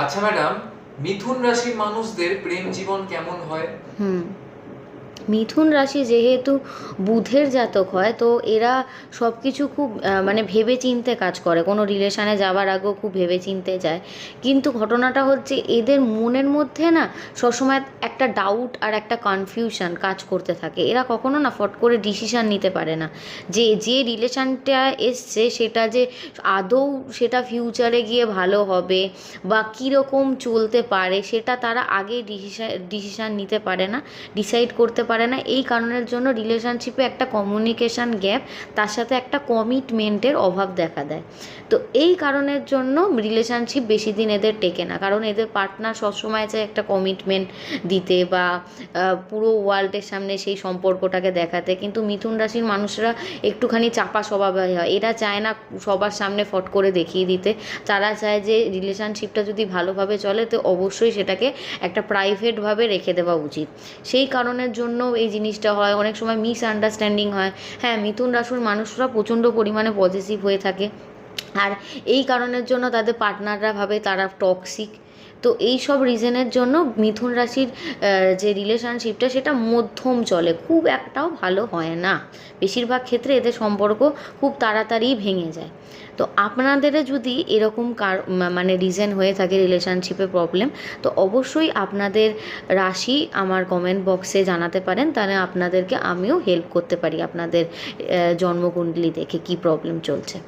আচ্ছা ম্যাডাম মিথুন রাশির মানুষদের প্রেম জীবন কেমন হয়? মিথুন রাশি যেহেতু বুধের জাতক হয়, তো এরা সব কিছু খুব মানে ভেবে চিনতে কাজ করে। কোনো রিলেশানে যাওয়ার আগেও খুব ভেবে চিনতে যায়। কিন্তু ঘটনাটা হচ্ছে এদের মনের মধ্যে না সবসময় একটা ডাউট আর একটা কনফিউশন কাজ করতে থাকে। এরা কখনো না ফট করে ডিসিশান নিতে পারে না। যে যে রিলেশানটা এসছে সেটা যে আদৌ সেটা ফিউচারে গিয়ে ভালো হবে বা কীরকম চলতে পারে, সেটা তারা আগে ডিসিশান ডিসিশান নিতে পারে না ডিসাইড করতে পারে না। এই কারণের জন্য রিলেশনশিপে একটা কমিউনিকেশান গ্যাপ তার সাথে একটা কমিটমেন্টের অভাব দেখা দেয়। তো এই কারণের জন্য রিলেশনশিপ বেশি দিন এদের টেকে না। কারণ এদের পার্টনার সবসময় চায় একটা কমিটমেন্ট দিতে বা পুরো ওয়ার্ল্ডের সামনে সেই সম্পর্কটাকে দেখাতে। কিন্তু মিথুন রাশির মানুষরা একটুখানি চাপা স্বভাবের হয়। এরা চায় না সবার সামনে ফট করে দেখিয়ে দিতে। তারা চায় যে রিলেশনশিপটা যদি ভালোভাবে চলে, তো অবশ্যই সেটাকে একটা প্রাইভেটভাবে রেখে দেওয়া উচিত। সেই কারণের জন্য এই জিনিসটা হয়, অনেক সময় মিস আন্ডারস্ট্যান্ডিং হয়। হ্যাঁ মিথুন রাশির মানুষরা প্রচণ্ড পরিমাণে পজিটিভ হয়ে থাকে। আর এই কারণের জন্য তাদের পার্টনাররা ভাবে তারা টক্সিক তো এই সব রিজনের জন্য মিথুন রাশির যে রিলেশনশিপটা সেটা মধ্যম চলে। খুব একটাও ভালো হয় না। বেশিরভাগ ক্ষেত্রে এদের সম্পর্ক খুব তাড়াতাড়ি ভেঙে যায়। তো আপনাদের যদি এরকম কার মানে রিজন হয়ে থাকে রিলেশনশিপে প্রবলেম তো অবশ্যই আপনাদের রাশি আমার কমেন্ট বক্সে জানাতে পারেন। তাহলে আপনাদেরকে আমিও হেল্প করতে পারি আপনাদের জন্মকুণ্ডলী দেখে কি প্রবলেম চলছে।